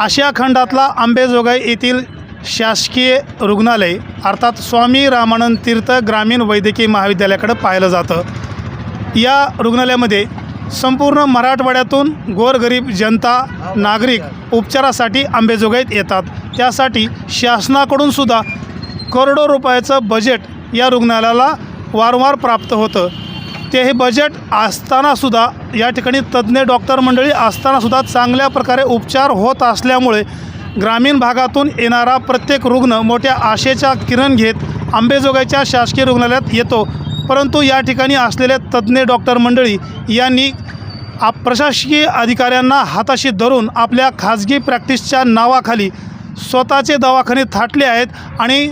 आशिया खंडातला आंबेजोगाई येथील शासकीय रुग्णालय अर्थात स्वामी रामानंद तीर्थ ग्रामीण वैद्यकीय महाविद्यालयाकडे पाहिलं जातं. या रुग्णालयामध्ये संपूर्ण मराठवाड्यातून गोरगरीब जनता नागरिक उपचारासाठी आंबेजोगाईत येतात. त्यासाठी शासनाकडून सुद्धा करोडो रुपयाचं बजेट या रुग्णालयाला वारंवार प्राप्त होतं. ते हे बजेट असतानासुद्धा या ठिकाणी तज्ज्ञ डॉक्टर मंडळी असतानासुद्धा चांगल्या प्रकारे उपचार होत असल्यामुळे ग्रामीण भागातून येणारा प्रत्येक रुग्ण मोठ्या आशेच्या किरण घेत आंबेजोगाईच्या शासकीय रुग्णालयात येतो. परंतु या ठिकाणी असलेले तज्ज्ञ डॉक्टर मंडळी यांनी आप प्रशासकीय अधिकाऱ्यांना हाताशी धरून आपल्या खाजगी प्रॅक्टिसच्या नावाखाली स्वतःचे दवाखाने थाटले आहेत आणि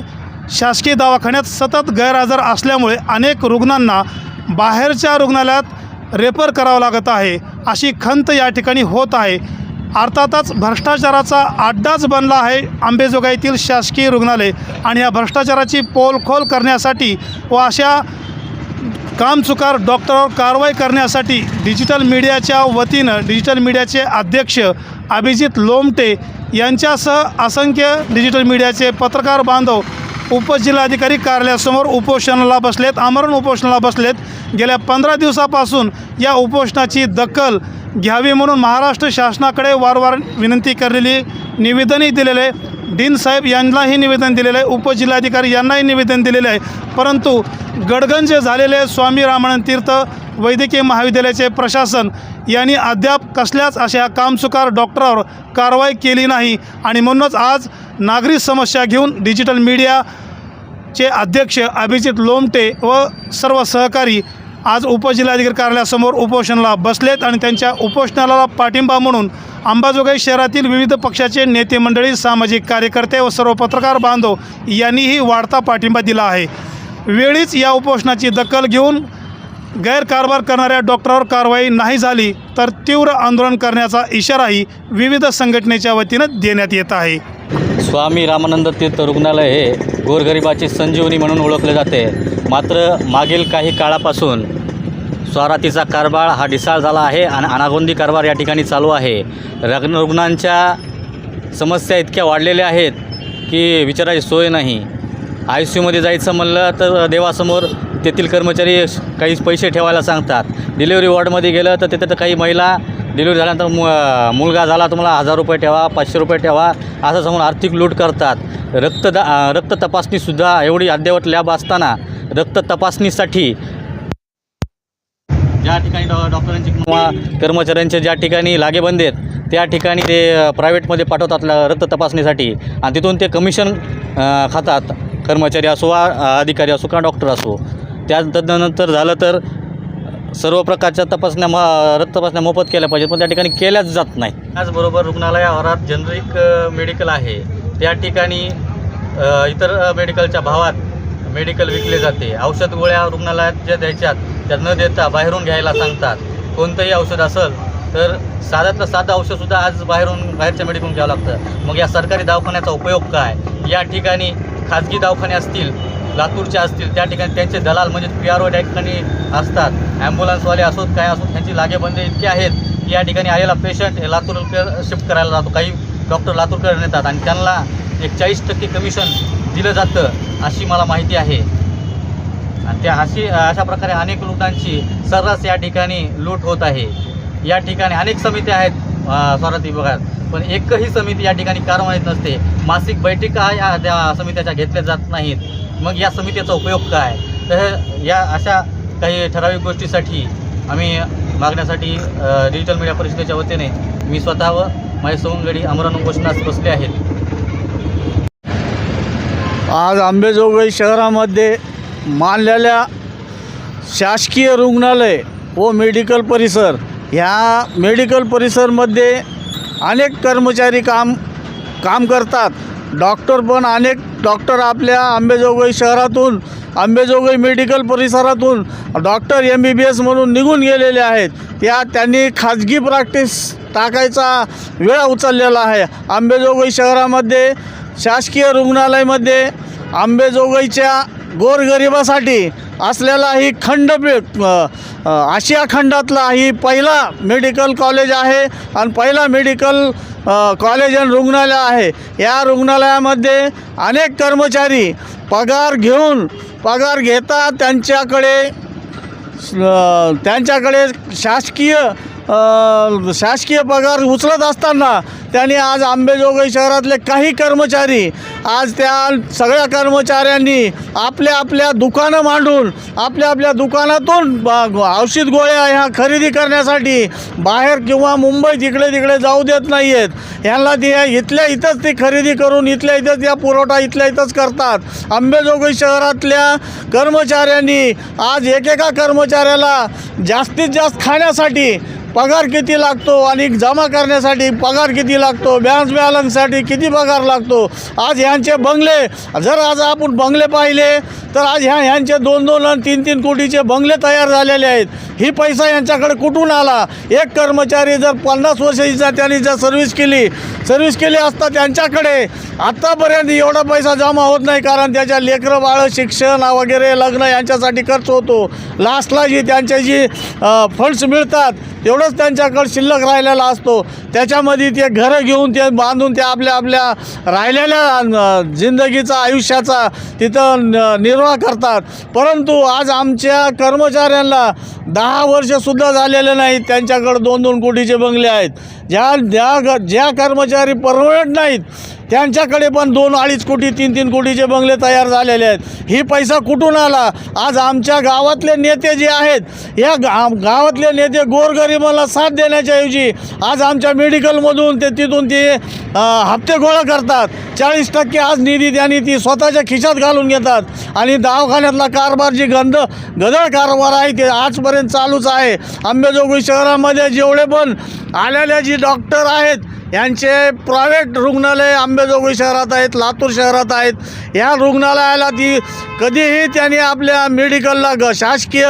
शासकीय दवाखान्यात सतत गैरहजर असल्यामुळे अनेक रुग्णांना बाहेरच्या रुग्णालयात रेफर करावं लागत आहे. अशी खंत या ठिकाणी होत आहे. अर्थातच भ्रष्टाचाराचा अड्डाच बनला आहे आंबेजोगाईतील शासकीय रुग्णालय आणि या भ्रष्टाचाराची पोलखोल करण्यासाठी व अशा कामचुकार डॉक्टरवर कारवाई करण्यासाठी डिजिटल मीडियाच्या वतीनं डिजिटल मीडियाचे अध्यक्ष अभिजित लोमटे यांच्यासह असंख्य डिजिटल मीडियाचे पत्रकार बांधव उपजिल्हाधिकारी कार्यालयासमोर उपोषणाला बसलेत आमरण उपोषणाला बसलेत. गेल्या पंधरा दिवसापासून या उपोषणाची दखल घ्यावी म्हणून महाराष्ट्र शासनाकडे वारंवार विनंती केलेली निवेदनही दिलेलं. आहे डीन साहेब यांनाही निवेदन दिलेलं आहे उपजिल्हाधिकारी यांनाही निवेदन दिलेलं आहे. परंतु गडगंज झालेले स्वामी रामानंद तीर्थ वैद्यकीय महाविद्यालयाचे प्रशासन यांनी अद्याप कसल्याच अशा कामचुकार डॉक्टरावर कारवाई केली नाही. आणि म्हणूनच आज नागरिक समस्या घेऊन डिजिटल मीडियाचे अध्यक्ष अभिजित लोमटे व सर्व सहकारी आज उपजिल्हाधिकारी कार्यालयासमोर उपोषणाला बसलेत आणि त्यांच्या उपोषणाला पाठिंबा म्हणून अंबाजोगाई शहरातील विविध पक्षाचे नेते मंडळी सामाजिक कार्यकर्ते व सर्व पत्रकार बांधव यांनीही वाढता पाठिंबा दिला आहे. वेळीच या उपोषणाची दखल घेऊन गैरकारभार करणाऱ्या डॉक्टरावर कारवाई नाही झाली तर तीव्र आंदोलन करण्याचा इशाराही विविध संघटनेच्या वतीनं देण्यात येत आहे. स्वामी रामानंद तीर्थ रुग्णालय हे गोरगरिबाची संजीवनी म्हणून ओळखले जाते. मात्र मागील काही काळापासून स्वारातीचा कारभार हा ढिसाळ झाला आहे आणि अनागोंदी कारभार या ठिकाणी चालू आहे. रग्न रुग्णांच्या समस्या इतक्या वाढलेल्या आहेत की विचारायची सोय नाही. आय सी यूमध्ये जायचं म्हणलं तर देवासमोर तेथील कर्मचारी काही पैसे ठेवायला सांगतात. डिलिव्हरी वॉर्डमध्ये गेलं तर तिथं तर काही महिला डिलिव्हरी झाल्यानंतर मु मुलगा झाला तुम्हाला हजार रुपये ठेवा पाचशे रुपये ठेवा असं सांगून आर्थिक लूट करतात. रक्तदा रक्त तपासणीसुद्धा एवढी अद्ययावत लॅब असताना रक्त तपासणीसाठी ज्या ठिकाणी डॉ डॉक्टरांची किंवा कर्मचाऱ्यांचे ज्या ठिकाणी लागेबंद आहेत त्या ठिकाणी ते प्रायव्हेटमध्ये पाठवतात रक्त तपासणीसाठी. आणि तिथून ते कमिशन खातात. कर्मचारी असो वा अधिकारी असो किंवा डॉक्टर असो. त्या तदनंतर झालं तर सर्व प्रकारच्या तपासण्या म रक्त तपासण्या मोफत केल्या पाहिजेत पण त्या ठिकाणी केल्याच जात नाही त्याचबरोबर रुग्णालयावरात जनरिक मेडिकल आहे. त्या ठिकाणी इतर मेडिकलच्या भावात मेडिकल विकले जाते. औषध गोळ्या रुग्णालयात ज्या द्यायच्यात त्या न देता बाहेरून घ्यायला सांगतात. कोणतंही औषध असेल तर साध्यातलं साधं औषधसुद्धा आज बाहेरून बाहेरच्या मेडिकलून घ्यावं लागतं. मग या सरकारी दवाखान्याचा उपयोग काय? या ठिकाणी खाजगी दवाखाने असतील लातूरच्या असतील त्या ठिकाणी त्यांचे दलाल म्हणजे पी आर ओ त्या ठिकाणी असतात. ॲम्ब्युलन्सवाले असोत काय असोत त्यांची लागेबंदी इतके आहेत की या ठिकाणी आलेला पेशंट हे लातूरकर शिफ्ट करायला जातो काही डॉक्टर लातूरकडे नेतात आणि त्यांना एक चाळीस टक्के कमिशन दिलं जातं अशी मला माहिती आहे. आणि त्या अशी अशा प्रकारे अनेक लुटांची सर्रास या ठिकाणी लूट होत आहे. या ठिकाणी अनेक समित्या आहेत अ, स्वराती विभागात. पण एकही समिती या ठिकाणी कारवाईत नसते. मासिक बैठका या त्या समित्याच्या घेतल्या जात नाहीत. मग या समितीचा उपयोग काय? तर या अशा काही ठराविक गोष्टीसाठी आम्ही मागण्यासाठी डिजिटल मीडिया परिषदेच्या वतीने मी स्वतः व माझे सवंगडी अमरण उपोषणास बसले आहेत. आज आंबेजोगाई शहरामध्ये मानलेल्या शासकीय रुग्णालय व मेडिकल परिसर ह्या मेडिकल परिसरमध्ये अनेक कर्मचारी काम काम करतात. डॉक्टर पण अनेक डॉक्टर आपल्या आंबेजोगाई शहरातून आंबेजोगाई मेडिकल परिसरातून doctor M B B S म्हणून निघून गेलेले आहेत. या त्यांनी खाजगी प्रॅक्टिस टाकायचा वेळ उचललेला आहे. आंबेजोगाई शहरामध्ये शासकीय रुग्णालयामध्ये आंबेजोगाईच्या गोरगरिबासाठी असलेला ही खंड आशिया खंडातला ही पहिला मेडिकल कॉलेज आहे आणि पहिला मेडिकल कॉलेज आणि रुग्णालय आहे. या रुग्णालयामध्ये अनेक कर्मचारी पगार घेऊन पगार घेता त्यांच्याकडे त्यांच्याकडे शासकीय शासकीय पगार उचलत असताना त्यांनी आज आंबेजोगाई शहरातले काही कर्मचारी आज त्या सगळ्या कर्मचाऱ्यांनी आपल्या आपल्या दुकानं मांडून आपल्या आपल्या दुकानातून औषध गोळ्या ह्या खरेदी करण्यासाठी बाहेर किंवा मुंबई तिकडे तिकडे जाऊ देत नाही आहेत ह्यांना ते इथल्या इथंच ती खरेदी करून इथल्या इथंच या पुरवठा इथल्या इथंच करतात. आंबेजोगाई शहरातल्या कर्मचाऱ्यांनी आज एकेका कर्मचाऱ्याला जास्तीत जास्त खाण्यासाठी पगार किती लागतो आणि जमा करण्यासाठी पगार किती लागतो? बॅलन्स बॅलन्ससाठी किती पगार लागतो? आज ह्यांचे बंगले जर आज आपण बंगले पाहिले तर आज ह्या ह्यांचे दोन दोन आणि तीन तीन कोटीचे बंगले तयार झालेले आहेत. ही पैसा यांच्याकडे कुठून आला? एक कर्मचारी जर पन्नास वर्षाचा त्यांनी जर सर्व्हिस केली सर्व्हिस केली असता त्यांच्याकडे आत्तापर्यंत एवढा पैसा जमा होत नाही कारण त्याच्या लेकरं बाळं शिक्षण वगैरे लग्न यांच्यासाठी खर्च होतो. लास्टला जी त्यांच्या जी फंड्स मिळतात तेवढं तेवढंच त्यांच्याकडं शिल्लक राहिलेला असतो. त्याच्यामध्ये ते घरं घेऊन ते बांधून ते आपल्या आपल्या राहिलेल्या जिंदगीचा आयुष्याचा तिथं न- निर्वाह करतात. परंतु आज आमच्या कर्मचाऱ्यांना दहा वर्षसुद्धा झालेले नाहीत त्यांच्याकडं दोन दोन कोटीचे बंगले आहेत. ज्या ज्या ज्या कर्मचारी परमनंट नाहीत त्यांच्याकडे पण दोन अडीच कोटी तीन तीन कोटीचे बंगले तयार झालेले आहेत. ही पैसा कुठून आला? आज आमच्या गावातले नेते जे आहेत या गा गावातले नेते गोरगरिबाला साथ देण्याच्याऐवजी आज आमच्या मेडिकलमधून ते तिथून ते हप्ते गोळा करतात. चाळीस टक्के आज निधी त्यांनी ती स्वतःच्या खिशात घालून घेतात. आणि दवाखान्यातला कारभार जी गंध गदळ कारभार आहे ते आजपर्यंत चालूच आहे. आंबेजोगाई शहरामध्ये जेवढे पण आलेले जी डॉक्टर आहेत यांचे प्रायव्हेट रुग्णालय आंबेजोगाई शहरात आहेत लातूर शहरात आहेत. या रुग्णालयाला ती कधीही त्यांनी आपल्या मेडिकलला ग शासकीय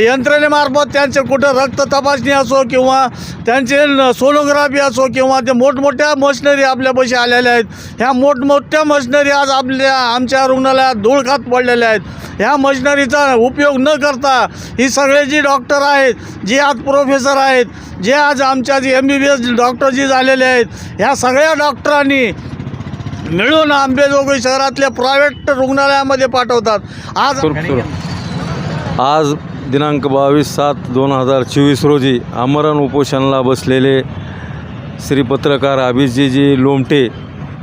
यंत्रणेमार्फत त्यांचे कुठं रक्त तपासणी असो किंवा त्यांचे सोनोग्राफी असो किंवा ते मोठमोठ्या मशिनरी आपल्यापाशी आलेल्या आहेत. ह्या मोठमोठ्या मशिनरी आज आपल्या आमच्या रुग्णालयात धूळ खात पडलेल्या आहेत. ह्या मशिनरीचा उपयोग न करता ही सगळे जी डॉक्टर आहेत जे आज प्रोफेसर आहेत जे आज आमच्या जे M B B S doctor जी झालेले आहेत ह्या सगळ्या डॉक्टरांनी मिळून आंबेजोगाई शहरातल्या प्रायव्हेट रुग्णालयामध्ये पाठवतात. आज आज दिनांक बावीस सात दोन हजार चोवीस रोजी आमरण उपोषणाला बसलेले श्री पत्रकार अभिजीजी लोमटे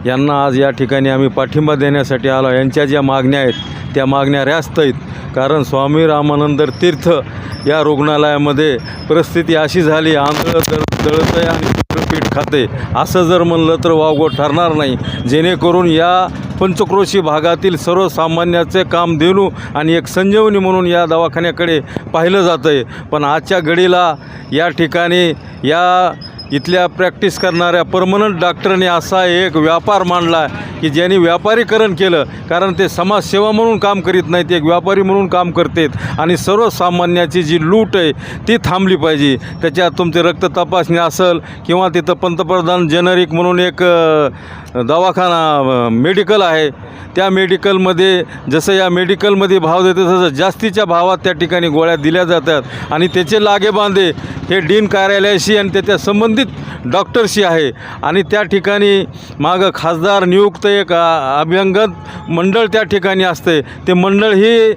यांना आज या ठिकाणी आम्ही पाठिंबा देण्यासाठी आलो यांच्या ज्या मागण्या आहेत त्या मागण्या रास्त आहेत. कारण स्वामी रामानंद तीर्थ या रुग्णालयामध्ये परिस्थिती अशी झाली आंधळं दळ दळतंय आणि पीठ खाते असं जर म्हणलं तर वावगं ठरणार नाही. जेणेकरून या पंचक्रोशी भागातील सर्वसामान्याचे काम देणू आणि एक संजीवनी म्हणून या दवाखान्याकडे पाहिलं जातं आहे पण आजच्या घडीला या ठिकाणी या इथल्या प्रॅक्टिस करणाऱ्या परमनंट डॉक्टरने असा एक व्यापार मांडला की ज्यांनी व्यापारीकरण केलं कारण ते समाजसेवा म्हणून काम करीत नाहीत एक व्यापारी म्हणून काम करतात. आणि सर्वसामान्याची जी लूट आहे ती थांबली पाहिजे. त्याच्यात तुमचे रक्त तपासणी असेल किंवा तिथं पंतप्रधान जेनरिक म्हणून एक दवाखाना मेडिकल आहे. त्या मेडिकलमध्ये जसं या मेडिकलमध्ये भाव देते तसं जास्तीच्या भावात त्या ठिकाणी गोळ्या दिल्या जातात. आणि त्याचे लागेबांधे हे डीन कार्यालयाशी आणि त्याच्या संबंधित डॉक्टरशी आहे. आणि त्या ठिकाणी मागं खासदार नियुक्त एक अभ्यंगत मंडळ त्या ठिकाणी असते. ते मंडळ ही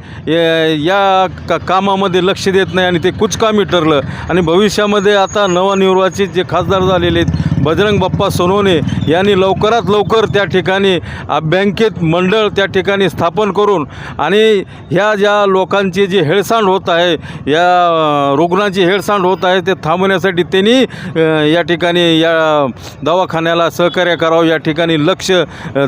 या का कामामध्ये लक्ष देत नाही आणि ते कुचकामी ठरलं. आणि भविष्यामध्ये आता नवनिर्वाचित जे खासदार झालेले आहेत बजरंग बाप्पा सोनवणे यांनी लवकरात लवकर त्या ठिकाणी बँकेत मंडळ त्या ठिकाणी स्थापन करून आणि ह्या ज्या लोकांची जी हेळसांड होत आहे या रुग्णांची हेळसांड होत आहे ते थांबवण्यासाठी त्यांनी या ठिकाणी या दवाखान्याला सहकार्य करावं या ठिकाणी लक्ष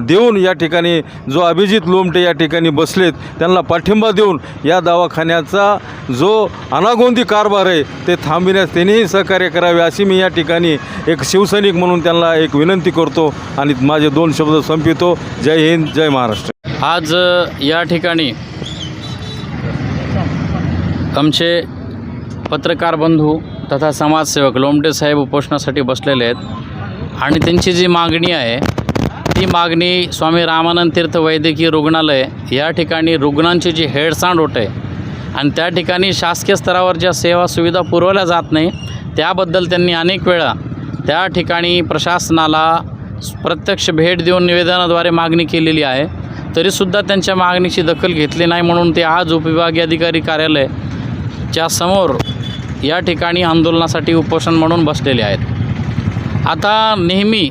देऊन या ठिकाणी जो अभिजित लोमटे या ठिकाणी बसलेत त्यांना पाठिंबा देऊन या दवाखान्याचा जो अनागोंदी कारभार आहे ते थांबविण्यास त्यांनीही सहकार्य करावे अशी मी या ठिकाणी एक शिवसैनिक म्हणून त्यांना एक विनंती करतो आणि माझे दोन शब्द संपितो जय हिंद जय महाराष्ट्र. आज या ठिकाणी आमचे पत्रकार बंधू तथा समाजसेवक लोमटे साहेब उपोषणासाठी बसलेले आहेत. आणि त्यांची जी मागणी आहे ती मागणी स्वामी रामानंद तीर्थ वैद्यकीय रुग्णालय या ठिकाणी रुग्णांची जी हेळसांड होते आणि त्या ठिकाणी शासकीय स्तरावर ज्या सेवा सुविधा पुरवल्या जात नाही त्याबद्दल त्यांनी अनेक वेळा त्या ठिकाणी प्रशासनाला प्रत्यक्ष भेट देऊन निवेदनाद्वारे मागणी केलेली आहे. तरीसुद्धा त्यांच्या मागणीची दखल घेतली नाही म्हणून ते आज उपविभागीय अधिकारी कार्यालयच्या समोर या ठिकाणी आंदोलनासाठी उपोषण म्हणून बसलेले आहेत. आता नेहमी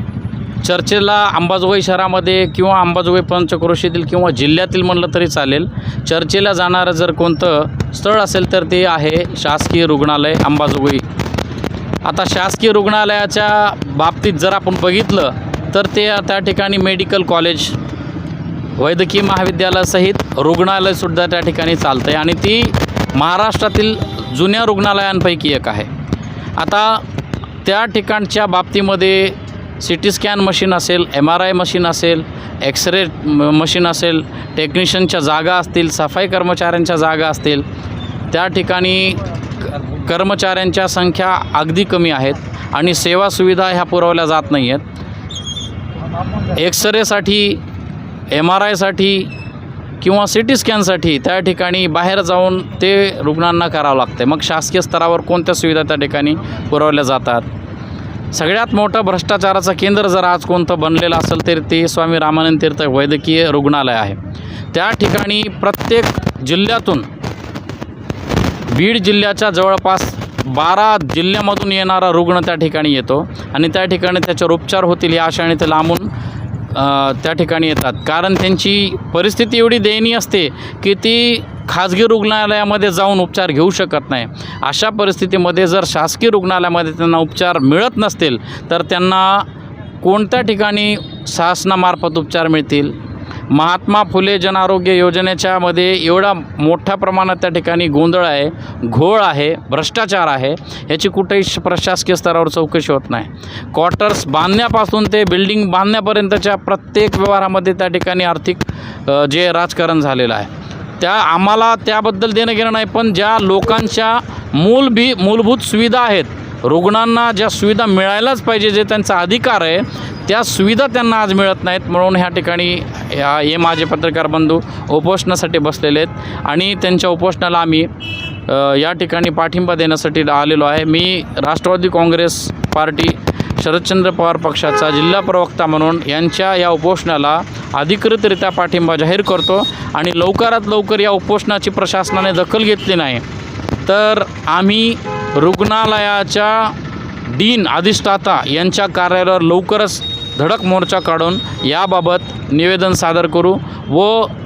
चर्चेला अंबाजोगाई शहरामध्ये किंवा अंबाजोगाई पंचक्रोशीतील किंवा जिल्ह्यातील म्हणलं तरी चालेल. चर्चेला जाणारं जर कोणतं स्थळ असेल तर ते आहे शासकीय रुग्णालय अंबाजोगाई. आता शासकीय रुग्णालयाच्या बाबतीत जर आपण बघितलं तर ते त्या ठिकाणी मेडिकल कॉलेज वैद्यकीय महाविद्यालयासहित रुग्णालयसुद्धा त्या ठिकाणी चालतं आहे आणि ती महाराष्ट्रातील जुन्या रुग्णालयांपैकी एक आहे. आता त्या ठिकाणच्या बाबतीमध्ये सी टी स्कॅन मशीन असेल एम आर आय मशीन असेल एक्सरे म मशीन असेल टेक्निशियनच्या जागा असतील सफाई कर्मचाऱ्यांच्या जागा असतील त्या ठिकाणी क- कर्मचाऱ्यांच्या संख्या अगदी कमी आहेत. आणि सेवा सुविधा ह्या पुरवल्या जात नाही आहेत एक्सरेसाठी एम आर आयसाठी किंवा सी टी स्कॅनसाठी त्या ठिकाणी बाहेर जाऊन ते रुग्णांना करावं लागतं मग शासकीय स्तरावर कोणत्या सुविधा त्या ठिकाणी पुरवल्या जातात? सगळ्यात मोठं भ्रष्टाचाराचं केंद्र जर आज कोणतं बनलेलं असेल तर ते स्वामी रामानंद तीर्थ वैद्यकीय रुग्णालय आहे. त्या ठिकाणी प्रत्येक जिल्ह्यातून बीड जिल्ह्याच्या जवळपास बारा जिल्ह्यामधून येणारा रुग्ण त्या ठिकाणी येतो आणि त्या ठिकाणी त्याच्यावर उपचार होतील या आशाने ते लांबून त्या ठिकाणी येतात. कारण त्यांची परिस्थिती एवढी दयनीय असते की ती खाजगी रुग्णालयामध्ये जाऊन उपचार घेऊ शकत नाही. अशा परिस्थितीमध्ये जर शासकीय रुग्णालयामध्ये त्यांना उपचार मिळत नसतील तर त्यांना कोणत्या ठिकाणी शासनामार्फत उपचार मिळतील? महात्मा फुले जनआरोग्य योजनेच्या मध्ये एवढा मोठ्या प्रमाणात त्या ठिकाणी गोंधळ आहे घोळ आहे भ्रष्टाचार आहे याची कुठेही श- प्रशासकीय स्तरावर चौकशी होत नाही. क्वार्टर्स बांधण्यापासून ते बिल्डिंग बांधण्यापर्यंतच्या प्रत्येक व्यवहारामध्ये त्या ठिकाणी आर्थिक जे राजकारण झालेलं आहे. त्या आम्हाला त्याबद्दल देणं घेणं नाही पण ज्या लोकांच्या मूल भी मूलभूत सुविधा आहेत रुग्णांना ज्या सुविधा मिळायलाच पाहिजे जे त्यांचा अधिकार आहे त्या सुविधा त्यांना आज मिळत नाहीत. म्हणून ह्या ठिकाणी हे माझे पत्रकार बंधू उपोषणासाठी बसलेले आहेत. आणि त्यांच्या उपोषणाला आम्ही या ठिकाणी पाठिंबा देण्यासाठी आलेलो आहे. मी राष्ट्रवादी काँग्रेस पार्टी शरदचंद्र पवार पक्षाचा जिल्हा प्रवक्ता म्हणून यांच्या या उपोषणाला अधिकृतरित्या पाठिंबा जाहीर करतो. आणि लवकरात लवकर या उपोषणाची प्रशासनाने दखल घेतली नाही तर आम्ही रुग्णालयाच्या डीन अधिष्ठाता यांच्या कार्यालयावर लवकरच धडक मोर्चा काढून याबाबत निवेदन सादर करू व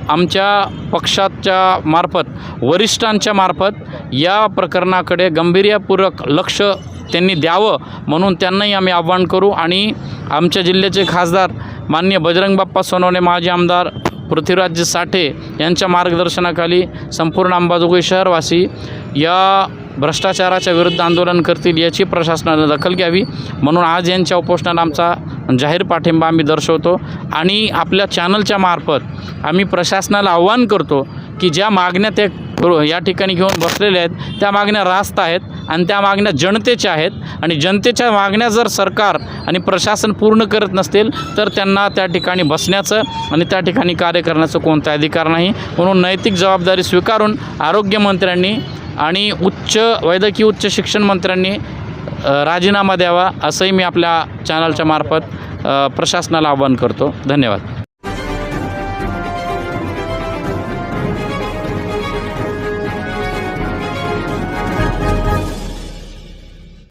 आमच्या पक्षाच्या मार्फत वरिष्ठांच्या मार्फत या प्रकरणाकडे गांभीर्यपूर्वक लक्ष त्यांनी द्यावं म्हणून त्यांनाही आम्ही आव्हान करू आणि आमच्या जिल्ह्याचे खासदार मान्य बजरंग बाप्पा सोनवणे माजी आमदार पृथ्वीराज साठे यांच्या मार्गदर्शनाखाली संपूर्ण अंबाजोगाई शहरवासी या भ्रष्टाचाराच्या विरुद्ध आंदोलन करतील याची प्रशासनानं दखल घ्यावी. म्हणून आज यांच्या उपोषणाला आमचा जाहीर पाठिंबा आम्ही दर्शवतो आणि आपल्या चॅनलच्या मार्फत आम्ही प्रशासनाला आव्हान करतो की ज्या मागण्या ते या ठिकाणी घेऊन बसलेल्या आहेत त्या मागण्या रास्त आहेत आणि त्या मागण्या जनतेच्या आहेत. आणि जनतेच्या मागण्या जर सरकार आणि प्रशासन पूर्ण करत नसतील तर त्यांना त्या ठिकाणी बसण्याचं आणि त्या ठिकाणी कार्य करण्याचं कोणता अधिकार नाही. म्हणून नैतिक जबाबदारी स्वीकारून आरोग्यमंत्र्यांनी आणि उच्च वैद्यकीय उच्च शिक्षण मंत्र्यांनी राजीनामा द्यावा असंही मी आपल्या चॅनलच्या मार्फत प्रशासनाला आवाहन करतो. धन्यवाद.